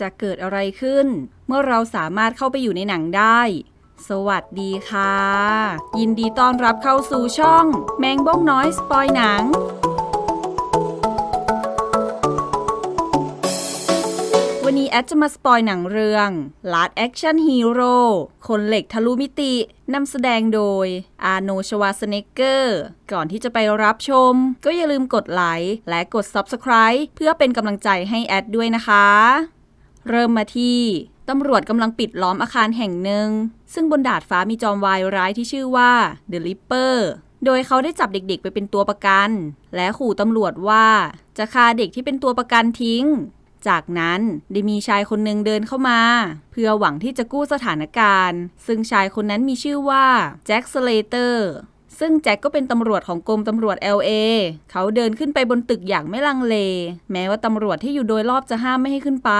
จะเกิดอะไรขึ้น เมื่อเราสามารถเข้าไปอยู่ในหนังได้ สวัสดีค่ะ ยินดีต้อนรับเข้าสู่ช่อง แมงบ้งน้อยสปอยหนังวันนี้แอดจะมาสปอยหนังเรื่อง Last Action Hero คนเหล็กทะลุมิตินำแสดงโดยอาโนชวาสเนกเกอร์ ก่อนที่จะไปรับชม ก็อย่าลืมกดไลค์และกด Subscribe เพื่อเป็นกำลังใจให้แอดด้วยนะคะ เริ่มมาที่ตำรวจกำลังปิดล้อมอาคารแห่งหนึ่ง ซึ่งบนดาดฟ้ามีจอมวายร้ายที่ชื่อว่า The Ripper โดยเขาได้จับเด็กๆ ไปเป็นตัวประกัน และขู่ตำรวจว่าจะฆ่าเด็กที่เป็นตัวประกันทิ้ง จากนั้นได้มีชายคนหนึ่งเดินเข้ามา เพื่อหวังที่จะกู้สถานการณ์ ซึ่งชายคนนั้นมีชื่อว่าแจ็คสเลเตอร์ ซึ่งแจ็คก็เป็นตำรวจของกรมตำรวจ LA เขาเดินขึ้นไปบนตึกอย่างไม่ลังเล แม้ว่าตำรวจที่อยู่โดยรอบจะห้ามไม่ให้ขึ้นไป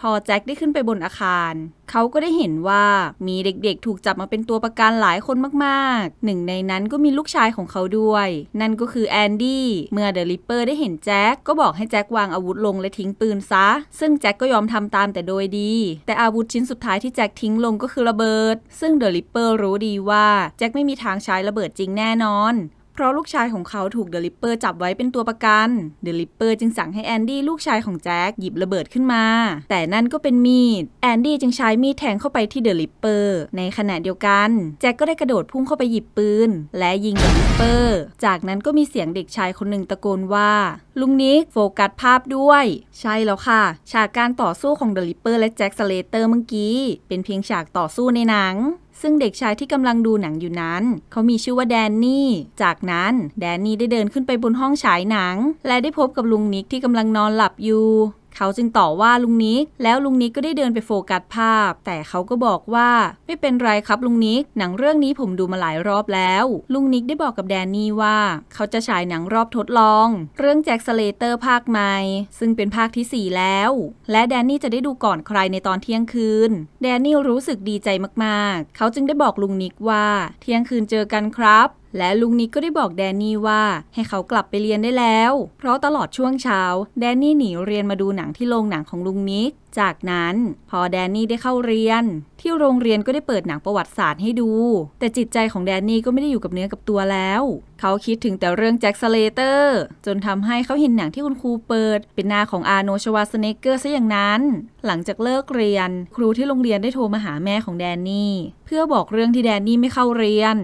พอแจ็คได้ขึ้นไปบนอาคาร เขาก็ได้เห็นว่ามีเด็กๆ ถูกจับมาเป็นตัวประกันหลายคนมากๆ หนึ่งในนั้นก็มีลูกชายของเขาด้วย นั่นก็คือแอนดี้เมื่อเดอะริปเปอร์ได้เห็นแจ็คก็บอกให้แจ็ควางอาวุธลงและทิ้งปืนซะ ซึ่งแจ็คก็ยอมทำตามแต่โดยดี แต่อาวุธชิ้นสุดท้ายที่แจ็คทิ้งลงก็คือระเบิด ซึ่งเดอะริปเปอร์รู้ดีว่าแจ็คไม่มีทางใช้ระเบิดจริงแน่นอน เพราะลูกชายของเขาถูกเดอะลิปเปอร์จับไว้เป็นตัวประกันเดลิปเปอร์จึงสั่งให้แอนดี้ลูกชายของแจ็คหยิบระเบิดขึ้นมา แต่นั่นก็เป็นมีด แอนดี้จึงใช้มีดแทงเข้าไปที่เดอะลิปเปอร์ ในขณะเดียวกัน แจ็คก็ได้กระโดดพุ่งเข้าไปหยิบปืน และยิงเดอะลิปเปอร์ จากนั้นก็มีเสียงเด็กชายคนหนึ่งตะโกนว่า ลุงนิกโฟกัสภาพด้วย ใช่แล้วค่ะ ฉากการต่อสู้ของเดอะลิปเปอร์และแจ็คสเลเตอร์เมื่อกี้ เป็นเพียงฉากต่อสู้ในหนัง ซึ่งเด็กชายที่กำลังดูหนังอยู่นั้น เขามีชื่อว่าแดนนี่ จากนั้นแดนนี่ได้เดินขึ้นไปบนห้องฉายหนัง และได้พบกับลุงนิกที่กำลังนอนหลับอยู่ เขาจึงต่อว่าลุงนิก แล้วลุงนิกก็ได้เดินไปโฟกัสภาพ แต่เขาก็บอกว่าไม่เป็นไรครับลุงนิก หนังเรื่องนี้ผมดูมาหลายรอบแล้ว ลุงนิกได้บอกกับแดนนี่ว่า เขาจะฉายหนังรอบทดลอง เรื่องแจ็คสเลเตอร์ภาคใหม่ ซึ่งเป็นภาคทีสี่4 แล้ว และแดนนี่จะได้ดูก่อนใครในตอนเที่ยงคืน แดนนี่รู้สึกดีใจมากๆ เขาจึงได้บอกลุงนิกว่า เที่ยงคืนเจอกันครับ และลุงนิกก็ได้บอกแดนนี่ว่าให้เขากลับไปเรียนได้แล้ว เพราะตลอดช่วงเช้า แดนนี่หนีเรียนมาดูหนังที่โรงหนังของลุงนิก จากนั้นพอแดนนี่ได้เข้าเรียน ที่โรงเรียนก็ได้เปิดหนังประวัติศาสตร์ให้ดู แต่จิตใจของแดนนี่ก็ไม่ได้อยู่กับเนื้อกับตัวแล้ว เขาคิดถึงแต่เรื่องแจ็คสเลเตอร์จนทำให้เขาเห็นหนังที่คุณครูเปิด เป็นหน้าของอาโนชวาสเนกเกอร์ซะอย่างนั้น หลังจากเลิกเรียน ครูที่โรงเรียนได้โทรมาหาแม่ของแดนนี่ เพื่อบอกเรื่องที่แดนนี่ไม่เข้าเรียน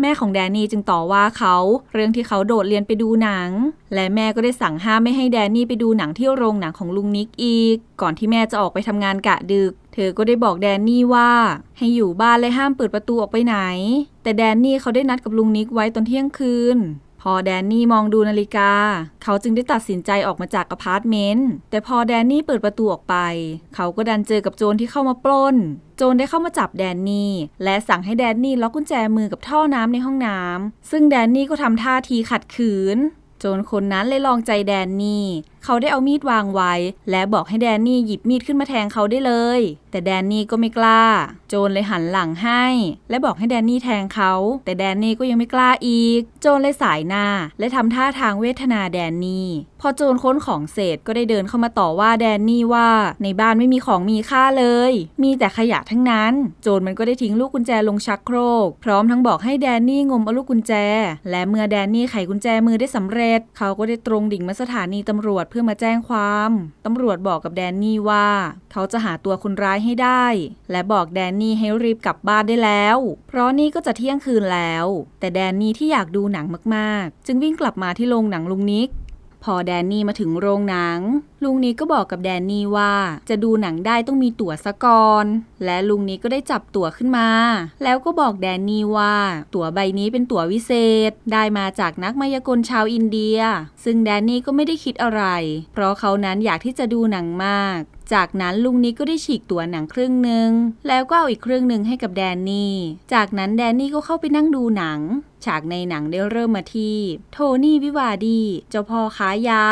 แม่ของแดนนี่จึงต่อว่าเขาเรื่องที่เขาโดดเรียนไปดูหนัง และแม่ก็ได้สั่งห้ามไม่ให้แดนนี่ไปดูหนังที่โรงหนังของลุงนิกอีก ก่อนที่แม่จะออกไปทำงานกะดึก เธอก็ได้บอกแดนนี่ว่า ให้อยู่บ้านและห้ามเปิดประตูออกไปไหน แต่แดนนี่เขาได้นัดกับลุงนิกไว้ตอนเที่ยงคืน พอแดนนี่มองดูนาฬิกา เขาจึงได้ตัดสินใจออกมาจากอพาร์ตเมนต์แต่พอแดนนี่เปิดประตูออกไป เขาก็ดันเจอกับโจรที่เข้ามาปล้น โจรได้เข้ามาจับแดนนี่ และสั่งให้แดนนี่ล็อกกุญแจมือกับท่อน้ำในห้องน้ำซึ่งแดนนี่ก็ทำท่าทีขัดขืนโจรคนนั้นเลยลองใจแดนนี่ เขาได้เอามีดวางไว้ และบอกให้แดนนี่หยิบมีดขึ้นมาแทงเขาได้เลย แต่แดนนี่ก็ไม่กล้า โจรเลยหันหลังให้ และบอกให้แดนนี่แทงเขา แต่แดนนี่ก็ยังไม่กล้าอีก โจรเลยสายหน้า และทำท่าทางเวทนาแดนนี่ พอโจรค้นของเสร็จก็ได้เดินเข้ามาต่อว่าแดนนี่ว่าในบ้านไม่มีของมีค่าเลย มีแต่ขยะทั้งนั้น โจรมันก็ได้ทิ้งลูกกุญแจลงชักโครก พร้อมทั้งบอกให้แดนนี่งมเอาลูกกุญแจ และเมื่อแดนนี่ไขกุญแจมือได้สำเร็จ เขาก็ได้ตรงดิ่งมาสถานีตำรวจพื่อมาแจ้งความ ตำรวจบอกกับแดนนี่ว่า เขาจะหาตัวคนร้ายให้ได้ และบอกแดนนี่ให้รีบกลับบ้านได้แล้ว เพราะนี่ก็จะเที่ยงคืนแล้ว แต่แดนนี่ที่อยากดูหนังมากๆ จึงวิ่งกลับมาที่โรงหนังลุงนิก พอแดนนี่มาถึงโรงหนัง ลุงนี้ก็บอกกับแดนนี่ว่าจะดูหนังได้ต้องมีตั๋วซะก่อน และลุงนี้ก็ได้จับตั๋วขึ้นมา แล้วก็บอกแดนนี่ว่า ตั๋วใบนี้เป็นตั๋ววิเศษ ได้มาจากนักมายากลชาวอินเดีย ซึ่งแดนนี่ก็ไม่ได้คิดอะไร เพราะเขานั้นอยากที่จะดูหนังมาก จากนั้นลุงนิกก็ได้ฉีกตั๋วหนังครึ่งหนึ่งแล้วก็เอาอีกครึ่งหนึ่งให้กับแดนนี่ จากนั้นแดนนี่ก็เข้าไปนั่งดูหนัง ฉากในหนังได้เริ่มมาที่ โทนี่วิวาดี เจ้าพ่อค้ายา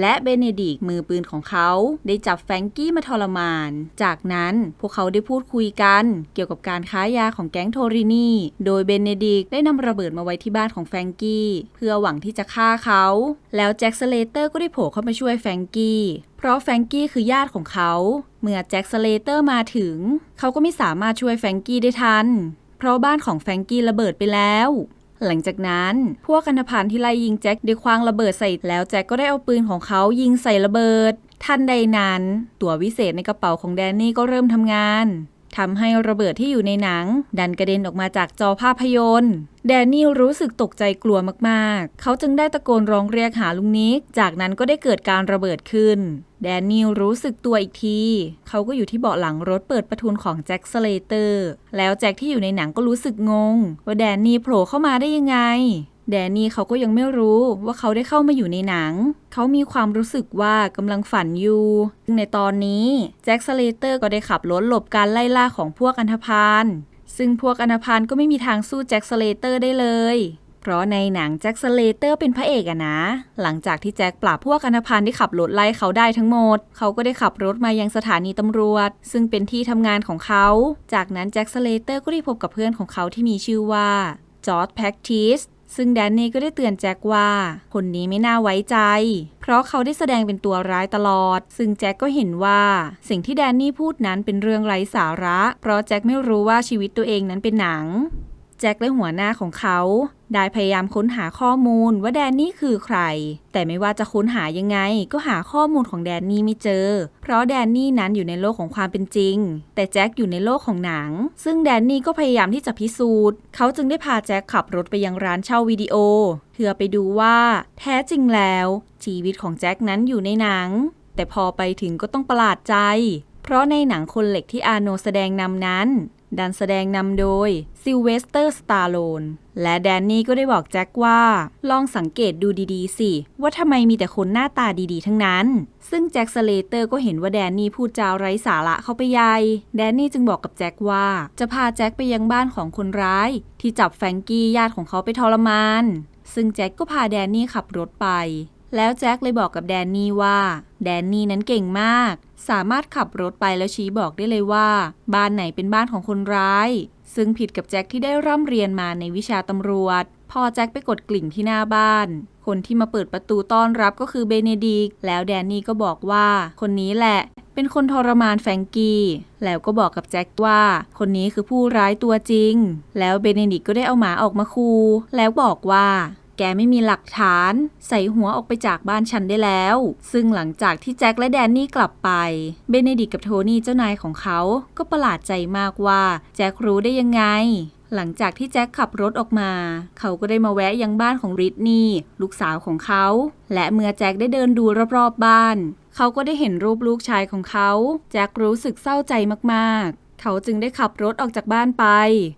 และเบเนดิก์มือปืนของเขา ได้จับแฟงกี้มาทรมาน จากนั้นพวกเขาได้พูดคุยกันเกี่ยวกับการค้ายาของแก๊งโทรินี่ โดยเบเนดิก์ได้นำระเบิดมาไว้ที่บ้านของแฟงกี้ เพื่อหวังที่จะฆ่าเขา แล้วแจ็คสเลเตอร์ก็ได้โผล่เข้ามาช่วยแฟงกี้ เพราะแฟรงกี้คือญาติของเขา เมื่อแจ็คสเลเตอร์มาถึง เขาก็ไม่สามารถช่วยแฟรงกี้ได้ทัน เพราะบ้านของแฟรงกี้ระเบิดไปแล้ว หลังจากนั้น พวกกันธพานที่ไล่ยิงแจ็คได้คว้างระเบิดใส่แล้วแจ็คก็ได้เอาปืนของเขายิงใส่ระเบิด ทันใดนั้น ตัววิเศษในกระเป๋าของแดนนี่ก็เริ่มทำงาน ทำให้ระเบิดที่อยู่ในหนัง ดันกระเด็นออกมาจากจอภาพยนตร์ แดนนี่รู้สึกตกใจกลัวมากๆ เขาจึงได้ตะโกนร้องเรียกหาลุงนิก จากนั้นก็ได้เกิดการระเบิดขึ้น แดนนี่รู้สึกตัวอีกที เขาก็อยู่ที่เบาะหลังรถเปิดประทุนของแจ็คสเลเตอร์ แล้วแจ็คที่อยู่ในหนังก็รู้สึกงง ว่าแดนนี่โผล่เข้ามาได้ยังไง แดนนี่เขาก็ยังไม่รู้ว่าเขาได้เข้ามาอยู่ในหนัง เขามีความรู้สึกว่ากำลังฝันอยู่ซึ่งในตอนนี้แจ็คสเลเตอร์ก็ได้ขับรถหลบการไล่ล่าของพวกอันธพาล ซึ่งพวกอันธพาลก็ไม่มีทางสู้แจ็คสเลเตอร์ได้เลย เพราะในหนังแจ็คสเลเตอร์เป็นพระเอกอะนะ หลังจากที่แจ็คปราบพวกอันธพาลที่ขับรถไล่เขาได้ทั้งหมด เขาก็ได้ขับรถมายังสถานีตำรวจ ซึ่งเป็นที่ทำงานของเขา จากนั้นแจ็คสเลเตอร์ก็ได้พบกับเพื่อนของเขาที่มีชื่อว่าจอร์ดแพ็กทิส ซึ่งแดนนี่ก็ได้เตือนแจ็คว่า คนนี้ไม่น่าไว้ใจ เพราะเขาได้แสดงเป็นตัวร้ายตลอด ซึ่งแจ็คก็เห็นว่า สิ่งที่แดนนี่พูดนั้นเป็นเรื่องไร้สาระ เพราะแจ็คไม่รู้ว่าชีวิตตัวเองนั้นเป็นหนัง แจ็คและหัวหน้าของเขา ได้พยายามค้นหาข้อมูลว่าแดนนี่คือใคร แต่ไม่ว่าจะค้นหายังไง ก็หาข้อมูลของแดนนี่ไม่เจอ เพราะแดนนี่นั้นอยู่ในโลกของความเป็นจริง แต่แจ็คอยู่ในโลกของหนัง ซึ่งแดนนี่ก็พยายามที่จะพิสูจน์ เขาจึงได้พาแจ็คขับรถไปยังร้านเช่าวิดีโอ เพื่อไปดูว่า แท้จริงแล้ว ชีวิตของแจ็คนั้นอยู่ในหนัง แต่พอไปถึงก็ต้องประหลาดใจ เพราะในหนังคนเหล็กที่อาโนแสดงนำนั้นดันแสดงนำโดย ซิลเวสเตอร์สตาร์โลนและแดนนี่ก็ได้บอกแจ็คว่า ลองสังเกตดูดีๆ สิ ว่าทำไมมีแต่คนหน้าตาดีๆ ทั้งนั้น ซึ่งแจ็คสเลเตอร์ก็เห็นว่าแดนนี่พูดจาไร้สาระเข้าไปใหญ่ แดนนี่จึงบอกกับแจ็คว่า จะพาแจ็คไปยังบ้านของคนร้าย ที่จับแฟรงกี้ญาติของเขาไปทรมาน ซึ่งแจ็คก็พาแดนนี่ขับรถไป แล้วแจ็คเลยบอกกับแดนนี่ว่า แดนนี่นั้นเก่งมาก สามารถขับรถไปแล้วชี้บอกได้เลยว่า บ้านไหนเป็นบ้านของคนร้าย ซึ่งผิดกับแจ็คที่ได้ร่ำเรียนมาในวิชาตำรวจ พอแจ็คไปกดกลิ่งที่หน้าบ้าน คนที่มาเปิดประตูต้อนรับก็คือเบเนดิกแล้วแดนนี่ก็บอกว่า คนนี้แหละ เป็นคนทรมานแฟงกี้ แล้วก็บอกกับแจ็คว่า คนนี้คือผู้ร้ายตัวจริง แล้วเบเนดิกก็ได้เอาหมาออกมาคูแล้วบอกว่า แกไม่มีหลักฐาน ใส่หัวออกไปจากบ้านฉันได้แล้ว ซึ่งหลังจากที่แจ็คและแดนนี่กลับไป เบเนดิกกับโทนี่เจ้านายของเขาก็ประหลาดใจมากว่าแจ็ครู้ได้ยังไงหลังจากที่แจ็คขับรถออกมา เขาก็ได้มาแวะยังบ้านของริทนี่ ลูกสาวของเขา และเมื่อแจ็คได้เดินดูรอบๆบ้าน เขาก็ได้เห็นรูปลูกชายของเขา แจ็ครู้สึกเศร้าใจมากๆ เขาจึงได้ขับรถออกจากบ้านไป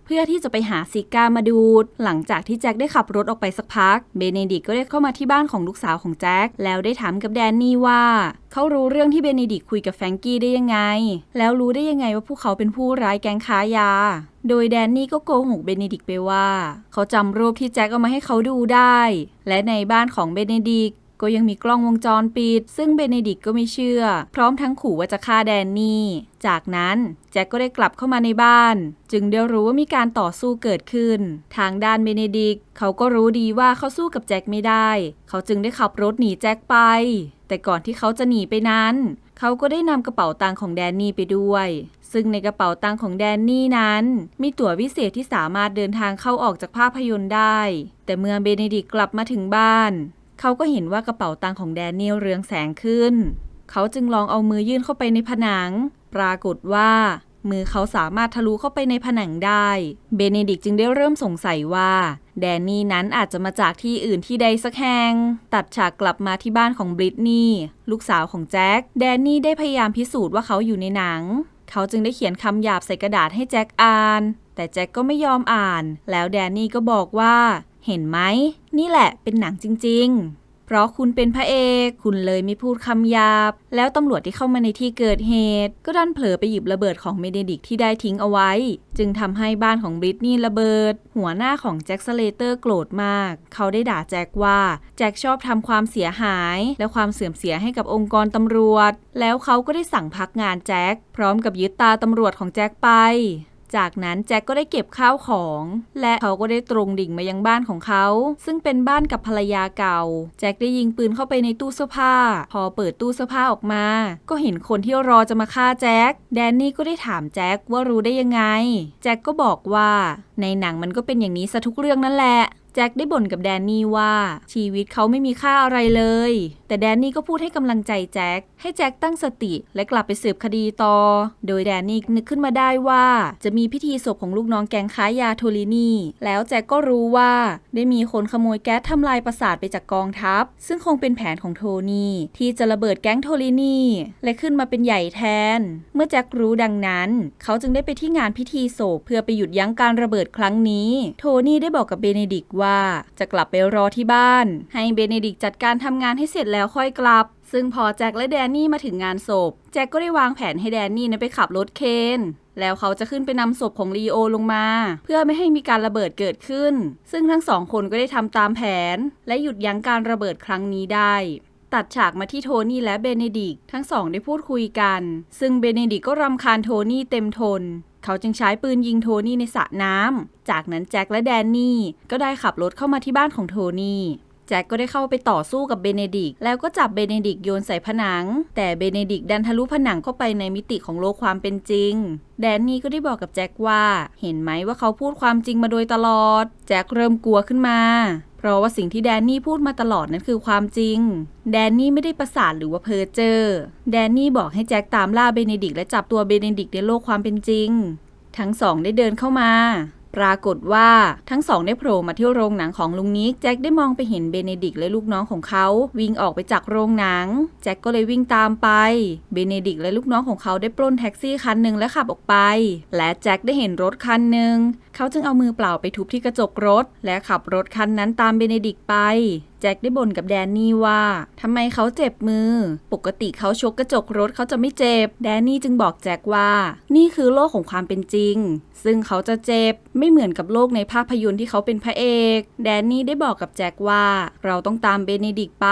เพื่อที่จะไปหาซิก้ามาดูด หลังจากที่แจ็คได้ขับรถออกไปสักพัก เบเนดิกก็ได้เข้ามาที่บ้านของลูกสาวของแจ็คแล้วได้ถามกับแดนนี่ว่า เขารู้เรื่องที่เบเนดิกคุยกับแฟรงกี้ได้ยังไง แล้วรู้ได้ยังไงว่าพวกเขาเป็นผู้ร้ายแก๊งค้ายา โดยแดนนี่ก็โกหกเบเนดิกไปว่า เขาจำรูปที่แจ็คเอามาให้เขาดูได้ และในบ้านของเบเนดิก ก็ยังมีกล้องวงจรปิด ซึ่งเบเนดิกก็ไม่เชื่อ พร้อมทั้งขู่ว่าจะฆ่าแดนนี่ จากนั้นแจ็คก็ได้กลับเข้ามาในบ้าน จึงได้รู้ว่ามีการต่อสู้เกิดขึ้น ทางด้านเบเนดิกเขาก็รู้ดีว่าเขาสู้กับแจ็คไม่ได้ เขาจึงได้ขับรถหนีแจ็คไป แต่ก่อนที่เขาจะหนีไปนั้น เขาก็ได้นำกระเป๋าตังค์ของแดนนี่ไปด้วย ซึ่งในกระเป๋าตังค์ของแดนนี่นั้น มีตั๋ววิเศษที่สามารถเดินทางเข้าออกจากภาพยนตร์ได้ แต่เมื่อเบเนดิกกลับมาถึงบ้าน เขาก็เห็นว่ากระเป๋าตังค์ของแดเนียลเรืองแสงขึ้น เขาจึงลองเอามือยื่นเข้าไปในผนัง ปรากฏว่า มือเขาสามารถทะลุเข้าไปในผนังได้ เบเนดิกต์จึงได้เริ่มสงสัยว่า แดนนี่นั้นอาจจะมาจากที่อื่นที่ใดสักแห่ง ตัดฉากกลับมาที่บ้านของบริตนี่ลูกสาวของแจ็ค แดนนี่ได้พยายามพิสูจน์ว่าเขาอยู่ในหนัง เขาจึงได้เขียนคำหยาบใส่กระดาษให้แจ็คอ่าน แต่แจ็คก็ไม่ยอมอ่าน แล้วแดนนี่ก็บอกว่า เห็นไหม นี่แหละเป็นหนังจริง ๆ เพราะคุณเป็นพระเอก คุณเลยไม่พูดคำหยาบ แล้วตำรวจที่เข้ามาในที่เกิดเหตุ ก็ดันเผลอไปหยิบระเบิดของเมเดดิกที่ได้ทิ้งเอาไว้ จึงทำให้บ้านของบริตนี่ระเบิด หัวหน้าของแจ็คสเลเตอร์โกรธมาก เขาได้ด่าแจ็คว่า แจ็คชอบทำความเสียหาย และความเสื่อมเสียให้กับองค์กรตำรวจ แล้วเขาก็ได้สั่งพักงานแจ็คพร้อมกับยึดตาตำรวจของแจ็คไป จากนั้นแจ็คก็ได้เก็บข้าวของ และเขาก็ได้ตรงดิ่งมายังบ้านของเขา ซึ่งเป็นบ้านกับภรรยาเก่า แจ็คได้ยิงปืนเข้าไปในตู้เสื้อผ้า พอเปิดตู้เสื้อผ้าออกมา ก็เห็นคนที่รอจะมาฆ่าแจ็คแดนนี่ก็ได้ถามแจ็คว่ารู้ได้ยังไง แจ็คก็บอกว่าในหนังมันก็เป็นอย่างนี้ซะทุกเรื่องนั่นแหละ แจ็คได้บ่นกับแดนนี่ว่าชีวิตเขาไม่มีค่าอะไรเลย แต่แดนนี่ก็พูดให้กำลังใจแจ็คให้แจ็คตั้งสติและกลับไปสืบคดีต่อ โดยแดนนี่นึกขึ้นมาได้ว่าจะมีพิธีศพของลูกน้องแก๊งค้ายาโทลินีแล้วแจ็คก็รู้ว่าได้มีคนขโมยแก๊สทำลายประสาทไปจากกองทัพ ซึ่งคงเป็นแผนของโทนี่ที่จะระเบิดแก๊งโทลินีและขึ้นมาเป็นใหญ่แทน เมื่อแจ็ครู้ดังนั้น เขาจึงได้ไปที่งานพิธีศพเพื่อไปหยุดยั้งการระเบิดครั้งนี้ โทนี่ได้บอกกับเบเนดิกต์ว่าจะกลับไปรอที่บ้าน ให้เบเนดิกต์จัดการทำงานให้เสร็จแล้วค่อยกลับ ซึ่งพอแจ็คและแดนนี่มาถึงงานศพ แจ็คก็ได้วางแผนให้แดนนี่นั้นไปขับรถเคนแล้วเขาจะขึ้นไปนำศพของลีโอลงมา เพื่อไม่ให้มีการระเบิดเกิดขึ้น ซึ่งทั้งสองคนก็ได้ทำตามแผน และหยุดยั้งการระเบิดครั้งนี้ได้ตัดฉากมาที่โทนี่และเบเนดิกทั้งสองได้พูดคุยกัน ซึ่งเบเนดิกก็รำคาญโทนี่เต็มทน เขาจึงใช้ปืนยิงโทนี่ในสระน้ำ จากนั้นแจ็คและแดนนี่ก็ได้ขับรถเข้ามาที่บ้านของโทนี่ แจ็คก็ได้เข้าไปต่อสู้กับเบเนดิกแล้วก็จับเบเนดิกโยนใส่ผนัง แต่เบเนดิกดันทะลุผนังเข้าไปในมิติของโลกความเป็นจริง แดนนี่ก็ได้บอกกับแจ็คว่า เห็นไหมว่าเขาพูดความจริงมาโดยตลอด แจ็คเริ่มกลัวขึ้นมา เพราะว่าสิ่งที่แดนนี่พูดมาตลอดนั้นคือความจริง แดนนี่ไม่ได้ประสาทหรือว่าเพ้อเจอแดนนี่บอกให้แจ็คตามล่าเบเนดิกและจับตัวเบเนดิกในโลกความเป็นจริง ทั้งสองได้เดินเข้ามา ปรากฏว่าทั้งสองได้โผล่มาที่โรงหนังของลุงนิกแจ็คได้มองไปเห็นเบเนดิกต์และลูกน้องของเขาวิ่งออกไปจากโรงหนัง แจ็คก็เลยวิ่งตามไป เบเนดิกต์และลูกน้องของเขาได้ปล้นแท็กซี่คันหนึ่งและขับออกไป และแจ็คได้เห็นรถคันหนึ่งเขาจึงเอามือเปล่าไปทุบที่กระจกรถ และขับรถคันนั้นตามเบเนดิกต์ไป แจ็คได้บ่นกับแดนนี่ว่าทำไมเขาเจ็บมือ ปกติเขาชกกระจกรถเขาจะไม่เจ็บ แดนนี่จึงบอกแจ็คว่า นี่คือโลกของความเป็นจริง ซึ่งเขาจะเจ็บ ไม่เหมือนกับโลกในภาพยนตร์ที่เขาเป็นพระเอก แดนนี่ได้บอกกับแจ็คว่า เราต้องตามเบเนดิกต์ไป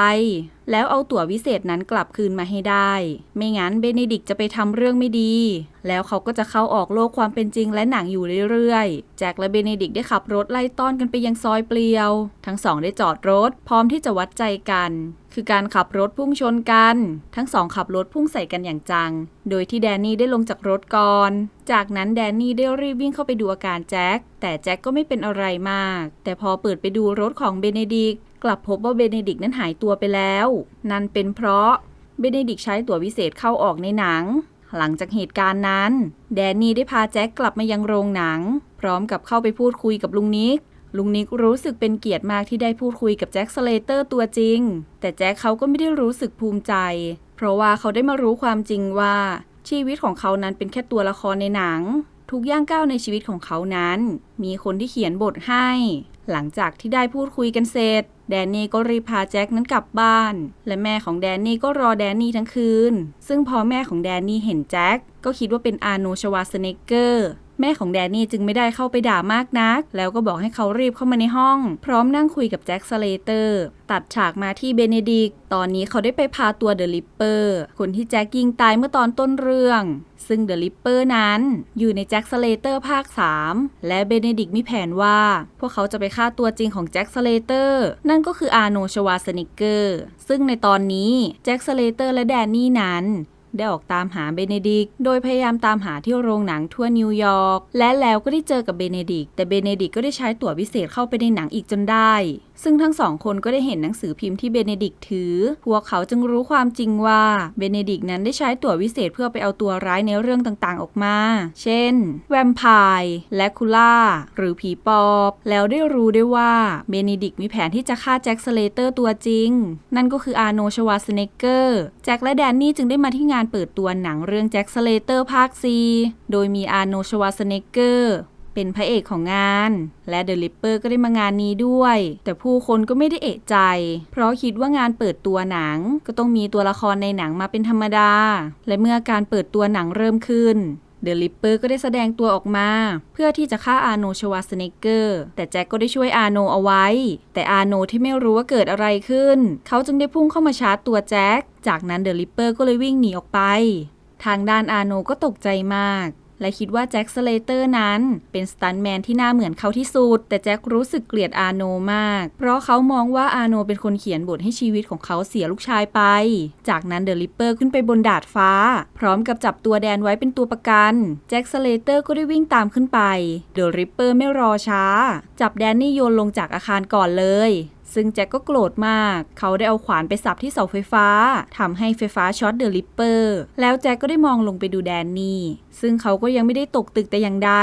แล้วเอาตั๋ววิเศษนั้นกลับคืนมาให้ได้ ไม่งั้นเบเนดิกต์จะไปทำเรื่องไม่ดี แล้วเขาก็จะเข้าออกโลกความเป็นจริงและหนังอยู่เรื่อยๆ แจ็คและเบเนดิกต์ได้ขับรถไล่ต้อนกันไปยังซอยเปลี่ยว ทั้งสองได้จอดรถ พร้อมที่จะวัดใจกัน คือการขับรถพุ่งชนกัน ทั้งสองขับรถพุ่งใส่กันอย่างจัง โดยที่แดนนี่ได้ลงจากรถก่อน จากนั้นแดนนี่ได้รีบวิ่งเข้าไปดูอาการแจ็ค แต่แจ็คก็ไม่เป็นอะไรมาก แต่พอเปิดไปดูรถของเบเนดิก กลับพบว่าเบเนดิกต์นั้นหายตัวไปแล้ว นั่นเป็นเพราะเบเนดิกต์ใช้ตั๋ววิเศษเข้าออกในหนัง หลังจากเหตุการณ์นั้น แดนนี่ได้พาแจ็คกลับมายังโรงหนัง พร้อมกับเข้าไปพูดคุยกับลุงนิกลุงนิกรู้สึกเป็นเกียรติมากที่ได้พูดคุยกับแจ็คสเลเตอร์ตัวจริง แต่แจ็คเขาก็ไม่ได้รู้สึกภูมิใจ เพราะว่าเขาได้มารู้ความจริงว่า ชีวิตของเขานั้นเป็นแค่ตัวละครในหนัง ทุกย่างก้าวในชีวิตของเขานั้น มีคนที่เขียนบทให้ หลังจากที่ได้พูดคุยกันเสร็จ แดนนี่ก็รีบพาแจ็คนั้นกลับบ้าน และแม่ของแดนนี่ก็รอแดนนี่ทั้งคืน ซึ่งพอแม่ของแดนนี่เห็นแจ็คก็คิดว่าเป็นอาโนชวาสเนเกอร์ แม่ของแดนนี่จึงไม่ได้เข้าไปด่ามากนัก แล้วก็บอกให้เขารีบเข้ามาในห้อง พร้อมนั่งคุยกับแจ็คสเลเตอร์ตัดฉากมาที่เบเนดิกตอนนี้เขาได้ไปพาตัวเดอะลิปเปอร์คนที่แจ็คยิงตายเมื่อตอนต้นเรื่อง ซึ่งเดอะลิปเปอร์นั้น อยู่ในแจ็คสเลเตอร์ภาค 3 และเบเนดิกมีแผนว่า พวกเขาจะไปฆ่าตัวจริงของแจ็คสเลเตอร์นั่นก็คืออาโนชวาสนิกเกอร์ซึ่งในตอนนี้แจ็คสเลเตอร์และแดนนี่นั้น ได้ออกตามหาเบเนดิกโดยพยายามตามหาที่โรงหนังทั่วนิวยอร์กและแล้วก็ได้เจอกับเบเนดิกแต่เบเนดิกก็ได้ใช้ตั๋ววิเศษเข้าไปในหนังอีกจนได้ ซึ่งทั้งสองคนก็ได้เห็นหนังสือพิมพ์ที่เบเนดิกถือ พวกเขาจึงรู้ความจริงว่าเบเนดิกนั้นได้ใช้ตั๋ววิเศษเพื่อไปเอาตัวร้ายในเรื่องต่างๆออกมา เช่น แวมไพร์และคูล่า หรือผีปอบ แล้วได้รู้ได้ว่าเบเนดิกมีแผนที่จะฆ่าแจ็คสเลเตอร์ตัวจริง นั่นก็คืออาร์โนชวาสเนเกอร์ แจ็คและแดนนี่จึงได้มาที่งานเปิดตัวหนังเรื่องแจ็คสเลเตอร์ภาค C โดยมีอาร์โนชวาสเนกเกอร์เป็นพระเอกของงาน และเดอะลิปเปอร์ก็ได้มางานนี้ด้วย แต่ผู้คนก็ไม่ได้เอะใจ เพราะคิดว่างานเปิดตัวหนัง ก็ต้องมีตัวละครในหนังมาเป็นธรรมดา และเมื่อการเปิดตัวหนังเริ่มขึ้น เดอะลิปเปอร์ก็ได้แสดงตัวออกมา เพื่อที่จะฆ่าอาร์โนชวาสเนเกอร์ แต่แจ็คก็ได้ช่วยอาร์โนเอาไว้ แต่อาร์โนที่ไม่รู้ว่าเกิดอะไรขึ้น เขาจึงได้พุ่งเข้ามาชาร์จตัวแจ็ค จากนั้นเดอะลิปเปอร์ก็เลยวิ่งหนีออกไป ทางด้านอาร์โนก็ตกใจมาก และคิดว่าแจ็คสเลเตอร์นั้น เป็นสตันแมนที่น่าเหมือนเขาที่สุด แต่แจ็ครู้สึกเกลียดอาโนมาก เพราะเขามองว่าอาโนเป็นคนเขียนบทให้ชีวิตของเขาเสียลูกชายไป จากนั้นเดอะลิปเปอร์ขึ้นไปบนดาดฟ้า พร้อมกับจับตัวแดนไว้เป็นตัวประกันแจ็คสเลเตอร์ก็ได้วิ่งตามขึ้นไปเดอะลิปเปอร์ไม่รอช้า จับแดนนี่โยนลงจากอาคารก่อนเลย ซึ่งแจ็คก็โกรธมาก เขาได้เอาขวานไปสับที่เสาไฟฟ้าทำให้ไฟฟ้าช็อตเดอะลิปเปอร์ แล้วแจ็คก็ได้มองลงไปดูแดนนี่ ซึ่งเขาก็ยังไม่ได้ตกตึกแต่อย่างใด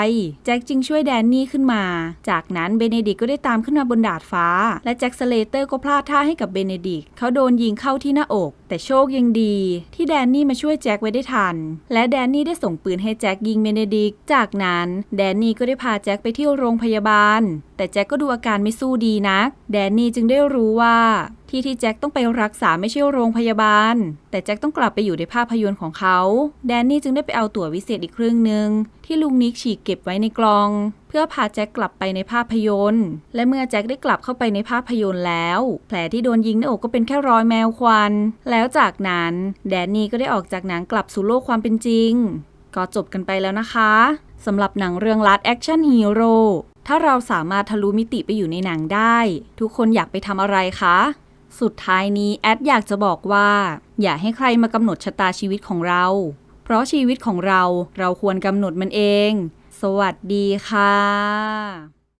แจ็คจึงช่วยแดนนี่ขึ้นมา จากนั้นเบเนดิกก็ได้ตามขึ้นมาบนดาดฟ้า และแจ็คสเลเตอร์ก็พลาดท่าให้กับเบเนดิก เขาโดนยิงเข้าที่หน้าอก แต่โชคยังดีที่แดนนี่มาช่วยแจ็คไว้ได้ทัน และแดนนี่ได้ส่งปืนให้แจ็คยิงเบเนดิก จากนั้นแดนนี่ก็ได้พาแจ็คไปที่โรงพยาบาล แต่แจ็คก็ดูอาการไม่สู้ดีนัก แดนนี่จึงได้รู้ว่า ที่ที่แจ็คต้องไปรักษาไม่ใช่โรงพยาบาล แต่แจ็คต้องกลับไปอยู่ในภาพยนตร์ของเขา แดนนี่จึงได้ไปเอาตั๋ววิเศษอีกครึ่งหนึ่งที่ลุงนิกฉีกเก็บไว้ในกล่อง เพื่อพาแจ็คกลับไปในภาพยนตร์ และเมื่อแจ็คได้กลับเข้าไปในภาพยนตร์แล้ว แผลที่โดนยิงในอกก็เป็นแค่รอยแมวควัน แล้วจากนั้น แดนนี่ก็ได้ออกจากหนังกลับสู่โลกความเป็นจริง ก็จบกันไปแล้วนะคะสำหรับหนังเรื่องลัดแอคชั่นฮีโร่ถ้าเราสามารถทะลุมิติไปอยู่ในหนังได้ ทุกคนอยากไปทำอะไรคะ สุดท้ายนี้แอดอยากจะบอกว่า อย่าให้ใครมากำหนดชะตาชีวิตของเรา เพราะชีวิตของเราเราควรกำหนดมันเอง สวัสดีค่ะ